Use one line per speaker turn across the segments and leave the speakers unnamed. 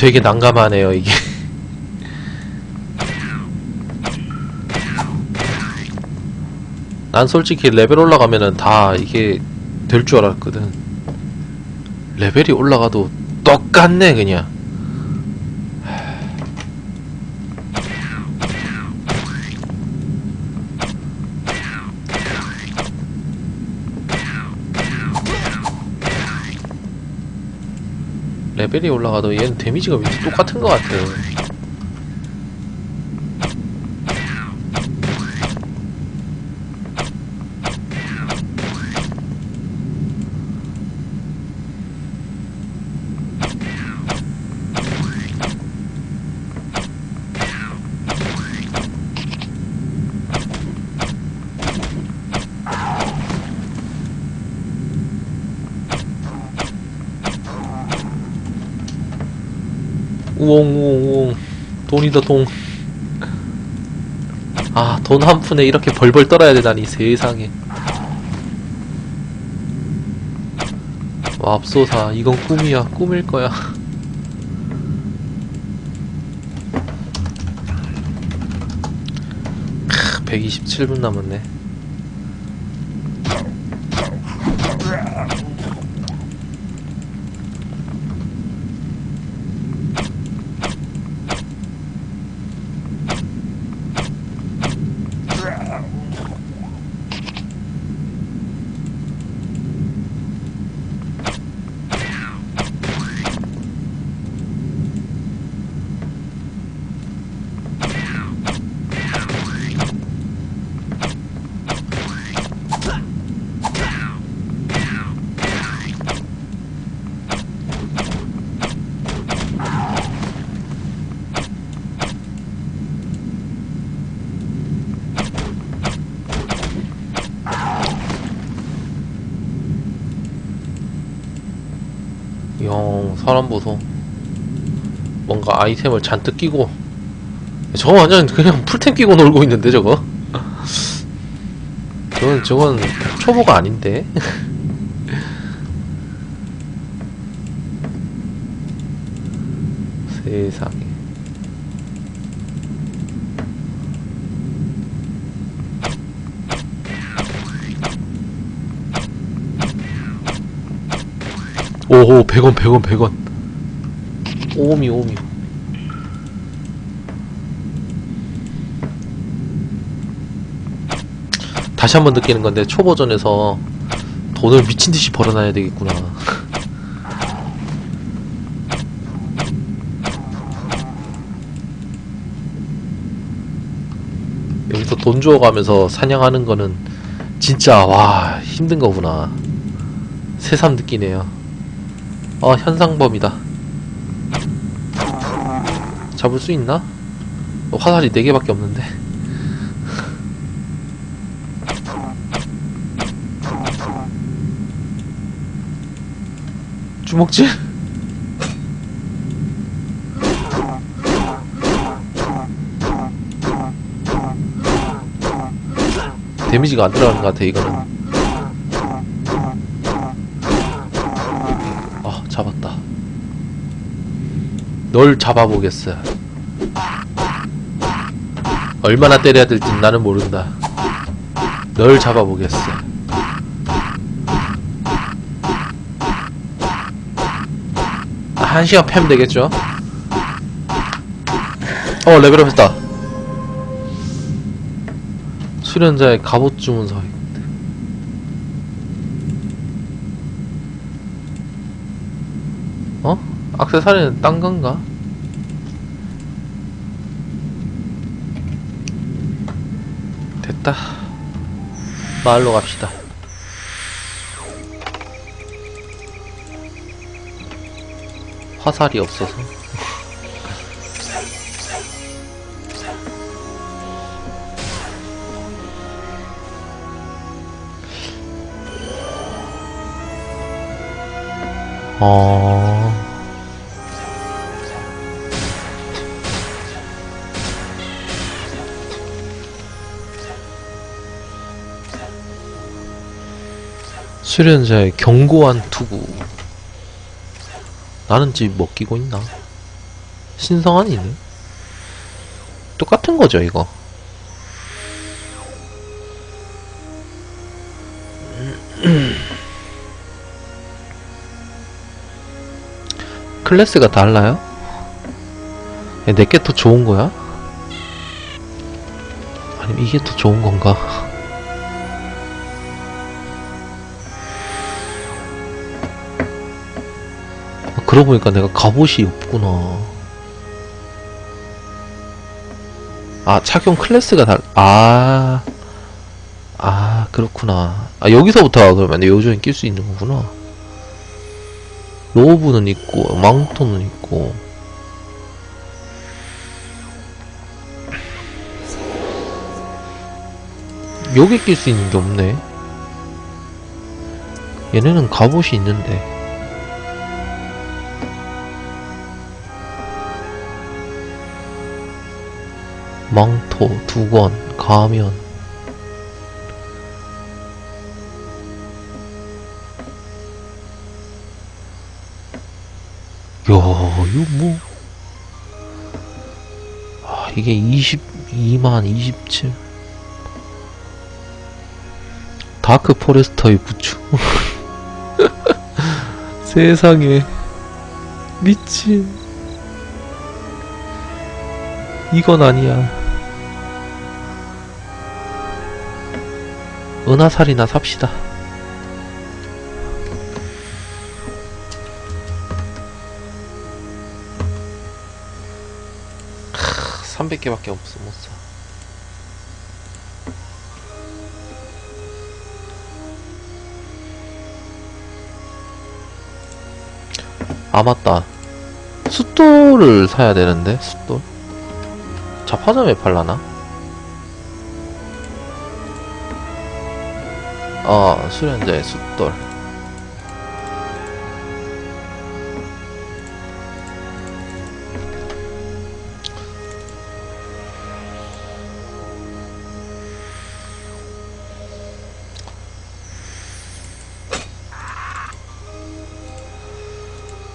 되게 난감하네요 이게. 난 솔직히 레벨 올라가면은 다 이게 될 줄 알았거든. 레벨이 올라가도 똑같네 그냥 레벨이 올라가도 얘는 데미지가 똑같은 것 같아요. 우엉 우엉 우엉 돈이다 돈. 아, 돈 한 푼에 이렇게 벌벌 떨어야 되다니 세상에. 맙소사, 이건 꿈이야, 꿈일 거야. 크, 127분 남았네. 영 사람 보소. 뭔가 아이템을 잔뜩 끼고. 저거 완전 그냥 풀템 끼고 놀고 있는데 저거? 저건 저건 초보가 아닌데? 세상에 오호 100원 100원 100원. 오미 오미. 다시 한번 느끼는 건데 초보전에서 돈을 미친듯이 벌어놔야 되겠구나. 여기서 돈 주워가면서 사냥하는 거는 진짜 와 힘든 거구나. 새삼 느끼네요 어 현상범이다 잡을 수 있나? 어, 화살이 4개밖에 없는데 주먹질? 데미지가 안 들어가는 것 같아 이거는 널 잡아보겠어 얼마나 때려야 될지 나는 모른다 널 잡아보겠어 아, 한 시간 패면 되겠죠? 어 레벨업 했다 수련자의 갑옷 주문서 어? 악세사리는 딴 건가? 됐다. 마을로 갑시다. 화살이 없어서. 어. 수련자의 견고한 투구. 나는 지금 먹기고 있나? 신성한이네. 똑같은 거죠, 이거. 클래스가 달라요? 내게 더 좋은 거야? 아니면 이게 더 좋은 건가? 그러고 보니까 내가 갑옷이 없구나. 아, 착용 클래스가 달, 아, 아, 그렇구나. 아, 여기서부터 그러면 요정에 낄 수 있는 거구나. 로브는 있고, 망토는 있고. 여기 낄 수 있는 게 없네. 얘네는 갑옷이 있는데. 망토, 두건, 가면. 야, 이거 뭐. 아, 이게 22만 27. 다크 포레스터의 부추. 세상에. 미친. 이건 아니야. 은하살이나 삽시다. 크, 300개밖에 없어, 못 사. 아, 맞다. 숫돌을 사야 되는데, 숫돌? 자파점에 팔라나? 아, 수련자의 숫돌.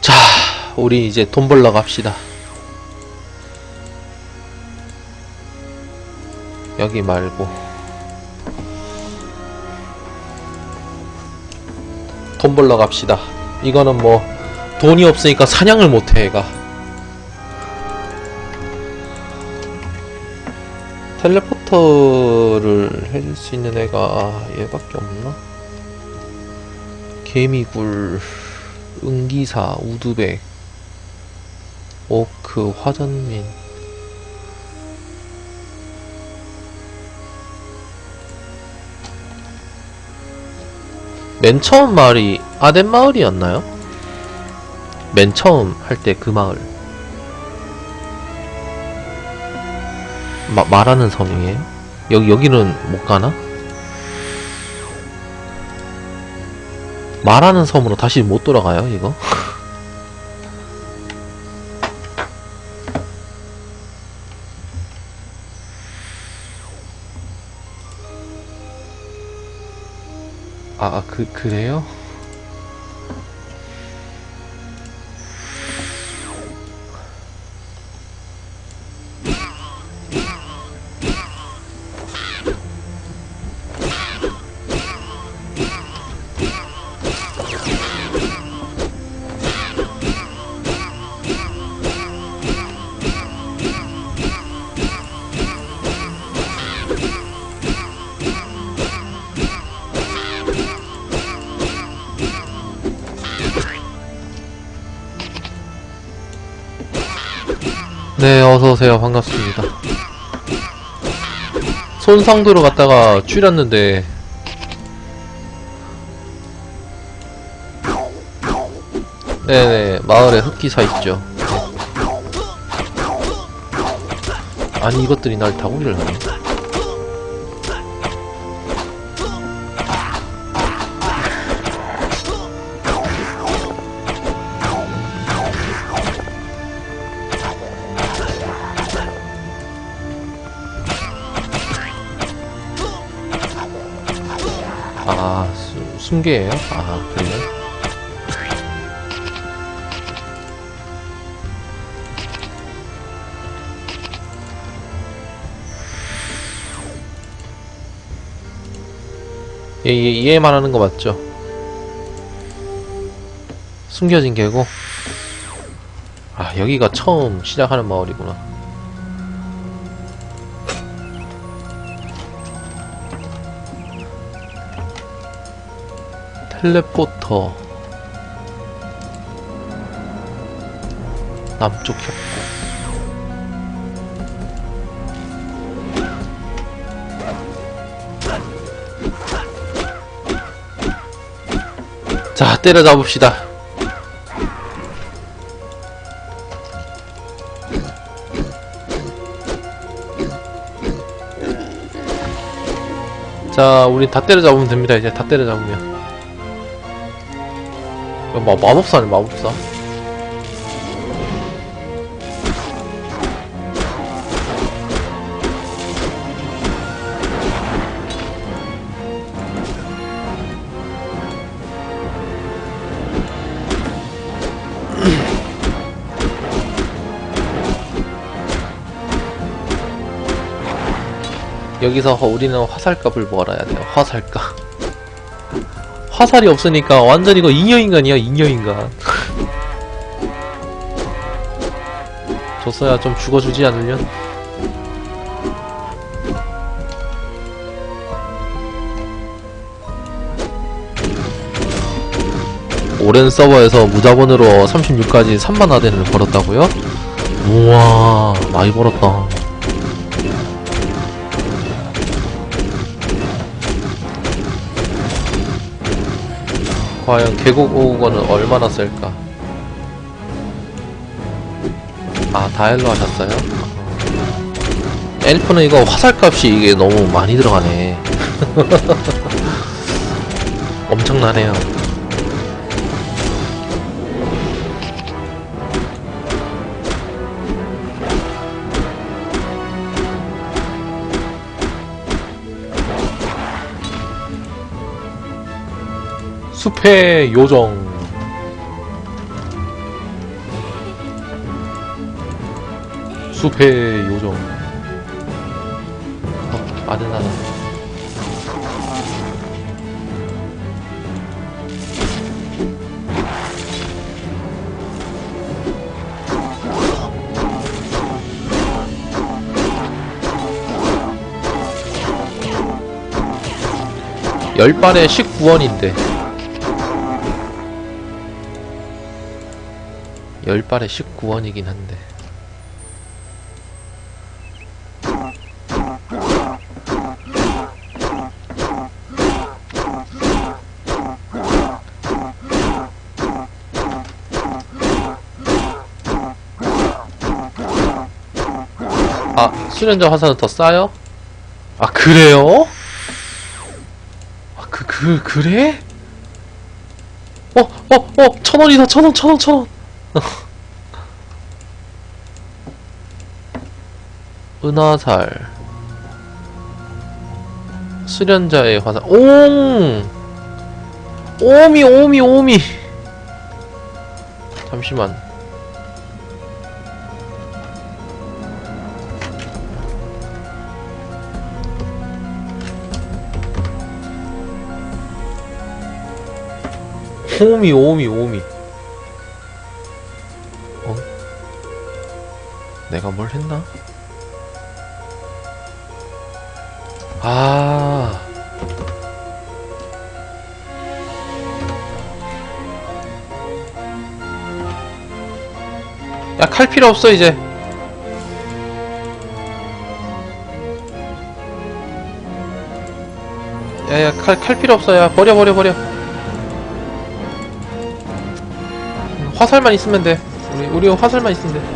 자, 우리 이제 돈 벌러 갑시다. 여기 말고. 벌러 갑시다. 이거는 뭐 돈이 없으니까 사냥을 못해 얘가. 텔레포터를 해줄 수 있는 애가 얘밖에 없나? 개미굴, 은기사, 우드백, 오크, 화전민. 맨 처음 마을이 아덴 마을이었나요? 맨 처음 할 때 그 마을. 마, 말하는 섬이에요? 여기, 여기는 못 가나? 말하는 섬으로 다시 못 돌아가요, 이거? 아, 그, 그래요? 네, 어서오세요. 반갑습니다. 손상도로 갔다가 줄였는데, 네네, 마을에 흑기사 있죠. 아니, 이것들이 날 다구리를 하네. 아, 숨개예요? 아, 그래요? 얘, 얘, 얘 말하는 거 맞죠? 숨겨진 개고? 아, 여기가 처음 시작하는 마을이구나. 텔레포터. 남쪽 협곡. 자 때려잡읍시다. 자 우린 다 때려잡으면 됩니다. 이제 다 때려잡으면. 야, 마, 마법사 아니 마법사? 여기서 우리는 화살값을 모아야 돼요. 화살값 화살이 없으니까 완전 이거 잉여인간이야 잉여인간. 줬어야 좀 죽어주지 않으면. 오랜 서버에서 무자본으로 36까지 3만 아덴을 벌었다고요? 우와 많이 벌었다 과연 계곡 오거는 얼마나 쓸까? 아, 다일로 하셨어요? 엘프는 이거 화살값이 이게 너무 많이 들어가네. 엄청나네요. 숲의 요정. 숲의 요정. 어, 아드나다 열 발에 19원인데 열 발에 19원이긴 한데 아 수련자 화살은 더 싸요? 아 그래요? 아 그 그 그래? 어 어 어 천 원이다 천 원 천 원 천 원 은화살. 수련자의 화살. 옹! 오미 오미 오미! 잠시만. 오미 오미 오미 내가 뭘 했나? 아. 야, 칼 필요 없어, 이제. 야, 야, 칼, 칼 필요 없어. 야, 버려, 버려, 버려. 화살만 있으면 돼. 우리, 우리 화살만 있으면 돼.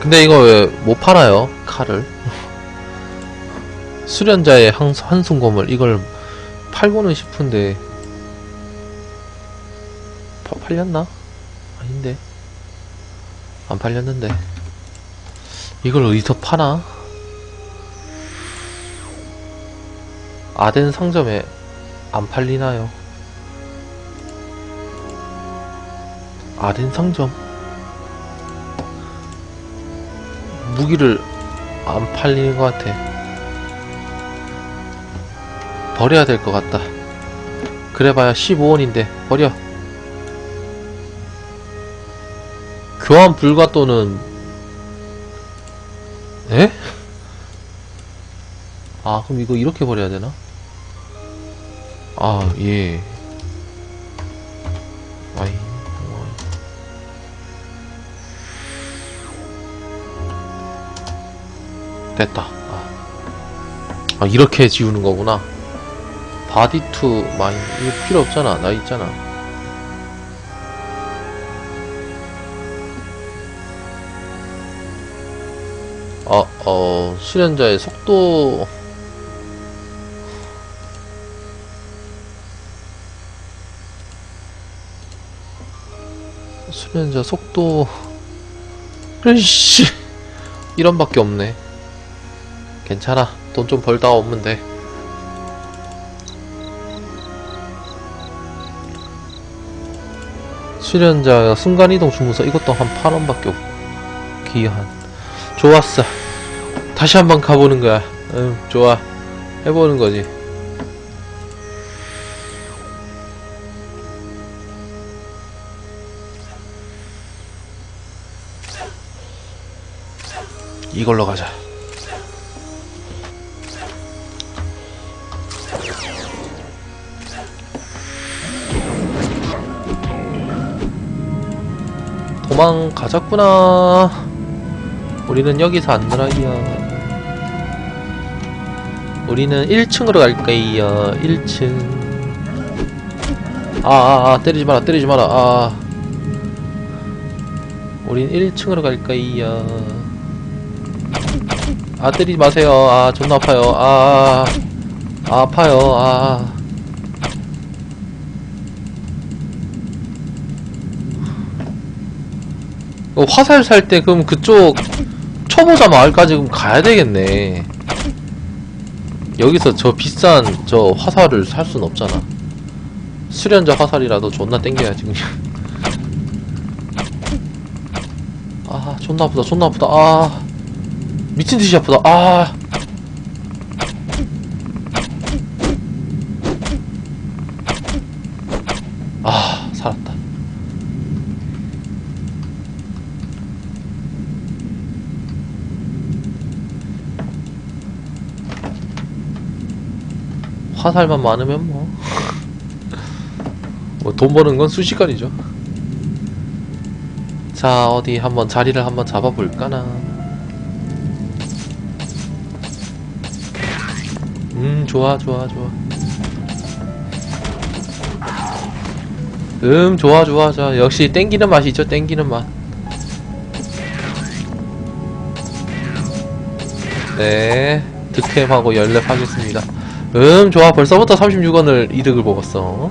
근데 이거 왜 못 팔아요? 칼을? 수련자의 한, 한순검을 이걸 팔고는 싶은데 파, 팔렸나? 아닌데 안 팔렸는데. 이걸 어디서 파나? 아덴 상점에 안 팔리나요? 아덴 상점? 무기를 안 팔리는 것 같아. 버려야 될 것 같다. 그래봐야 15원인데 버려. 교환 불가 또는 에? 아 그럼 이거 이렇게 버려야 되나? 아 예. 됐다. 아. 아 이렇게 지우는 거구나. 바디 투 마인 이거 필요 없잖아. 나 있잖아. 어, 어, 수련자의 속도. 수련자 속도. 으이씨. 1원밖에 없네. 괜찮아. 돈 좀 벌다 오면 돼. 수련자 순간이동 주문서 이것도 한 8원밖에 없고. 기한. 좋았어. 다시 한번 가보는 거야. 응, 좋아. 해보는 거지. 이걸로 가자. 도망가자꾸나. 우리는 여기서 안 놀아요. 우리는 1층으로 갈 거예요. 1층. 아, 아, 아, 때리지 마라, 때리지 마라. 아. 우린 1층으로 갈 거예요. 아, 때리지 마세요. 아, 존나 아파요. 아, 아 아파요. 아. 어, 화살 살 때 그럼 그쪽 초보자 마을까지 그럼 가야 되겠네. 여기서 저 비싼 저 화살을 살 순 없잖아. 수련자 화살이라도 존나 땡겨야지 그냥. 아 존나 아프다 존나 아프다 아 미친 듯이 아프다 아. 아 살았다. 화살만 많으면 뭐. 뭐 돈 버는 건 순식간이죠. 자, 어디 한번 자리를 한번 잡아볼까나. 음, 좋아, 좋아, 좋아. 음, 좋아, 좋아, 좋아. 역시 땡기는 맛이죠, 땡기는 맛. 네, 득템하고 연랩하겠습니다. 음 좋아. 벌써부터 36원을 이득을 먹었어.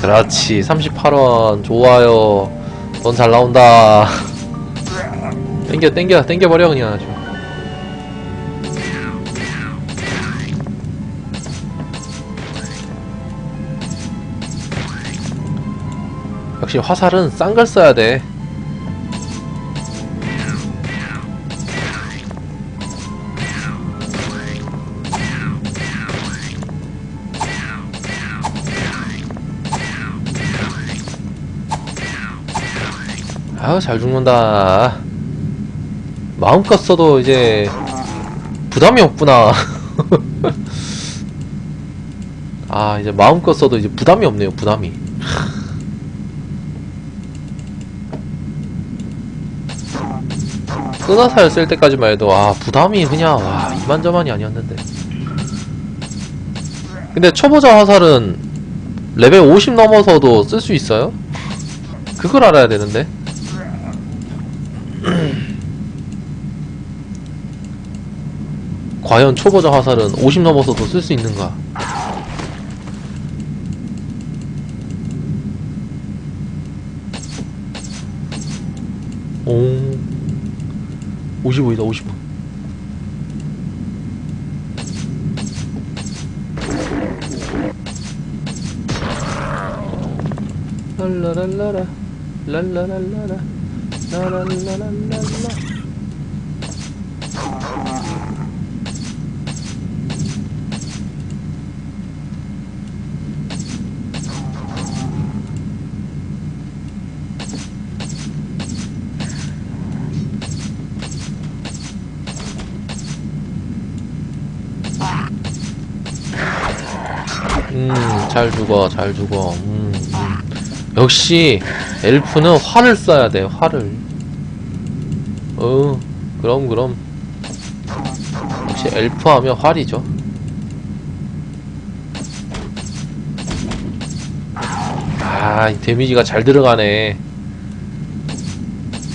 그렇지. 38원. 좋아요. 돈 잘 나온다. 땡겨 땡겨 땡겨버려 그냥 아주. 역시 화살은 싼 걸 써야 돼 아유 잘 죽는다. 마음껏 써도 이제 부담이 없구나. 아 이제 마음껏 써도 이제 부담이 없네요 부담이. 끈화살 쓸 때까지만 해도 아 부담이 그냥 와 이만저만이 아니었는데. 근데 초보자 화살은 레벨 50 넘어서도 쓸 수 있어요? 그걸 알아야 되는데 과연 초보자 화살은 50 넘어서도 쓸 수 있는가? 오. 55이다 55 랄라랄라라 랄라랄라라 라랄라랄라라 음, 잘 죽어, 잘 죽어. 음, 음. 역시, 엘프는 활을 쏴야 돼, 활을. 어, 그럼, 그럼. 역시 엘프 하면 활이죠. 아, 이 데미지가 잘 들어가네.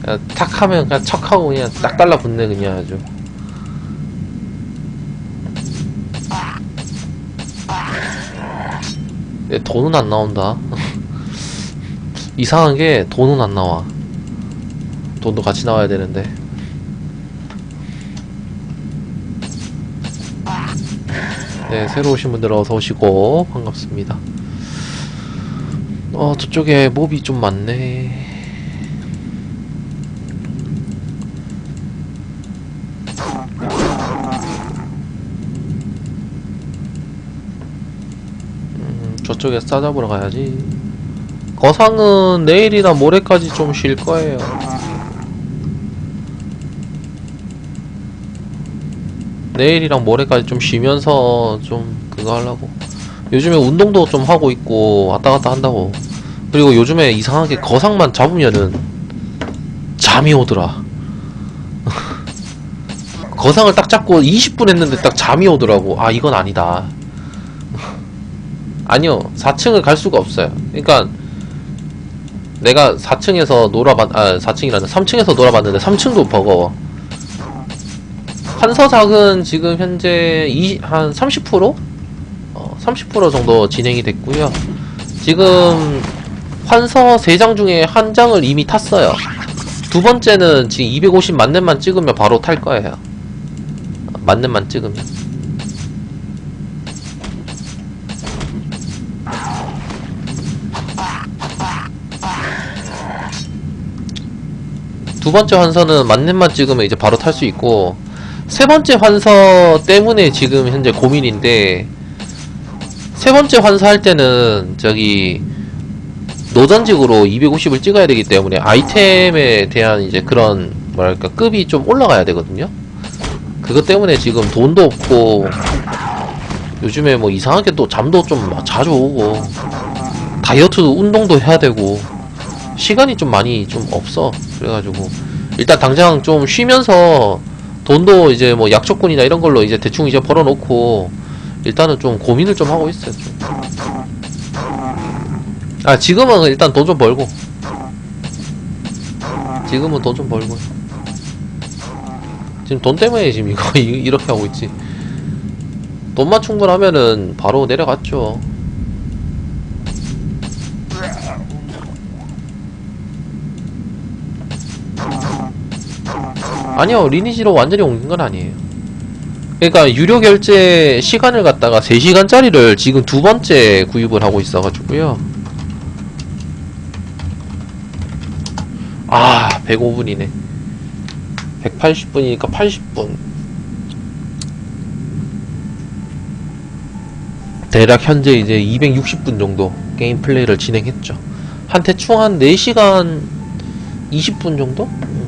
그냥 탁 하면 그냥 척하고 그냥 딱 달라붙네, 그냥 아주. 얘 돈은 안 나온다. 이상한 게 돈은 안 나와. 돈도 같이 나와야 되는데. 네, 새로 오신 분들 어서 오시고 반갑습니다. 어, 저쪽에 몹이 좀 많네. 음, 저쪽에 싸잡으러 가야지. 거상은 내일이나 모레까지 좀 쉴 거예요. 내일이랑 모레까지 좀 쉬면서 좀 그거 하려고. 요즘에 운동도 좀 하고 있고 왔다 갔다 한다고. 그리고 요즘에 이상하게 거상만 잡으면은 잠이 오더라. 거상을 딱 잡고 20분 했는데 딱 잠이 오더라고. 아, 이건 아니다. 아니요, 4층을 갈 수가 없어요. 그러니까 내가 4층에서 놀아봤, 아, 4층이란다. 3층에서 놀아봤는데 3층도 버거워. 환서작은 지금 현재 이, 한 30%? 어, 30% 정도 진행이 됐고요. 지금 환서 3장 중에 한 장을 이미 탔어요. 두 번째는 지금 250 만렙만 찍으면 바로 탈 거예요. 어, 만렙만 찍으면. 두 번째 환서는 만렙만 찍으면 이제 바로 탈 수 있고 세 번째 환서 때문에 지금 현재 고민인데 세 번째 환서 할 때는 저기 노전직으로 250을 찍어야 되기 때문에 아이템에 대한 이제 그런 뭐랄까 급이 좀 올라가야 되거든요. 그것 때문에 지금 돈도 없고 요즘에 뭐 이상하게 또 잠도 좀 자주 오고 다이어트도 운동도 해야 되고 시간이 좀 많이 좀 없어. 그래가지고 일단 당장 좀 쉬면서 돈도 이제 뭐 약초꾼이나 이런 걸로 이제 대충 이제 벌어놓고 일단은 좀 고민을 좀 하고 있어요. 좀. 아 지금은 일단 돈 좀 벌고 지금은 돈 좀 벌고 지금 돈 때문에 지금 이거 이- 이렇게 하고 있지. 돈만 충분하면은 바로 내려갔죠. 아니요 리니지로 완전히 옮긴 건 아니에요. 그러니까 유료 결제 시간을 갖다가 3시간짜리를 지금 두 번째 구입을 하고 있어가지고요. 아 105분이네. 180분이니까 80분. 대략 현재 이제 260분 정도 게임 플레이를 진행했죠. 한 대충 한 4시간 20분 정도? 음.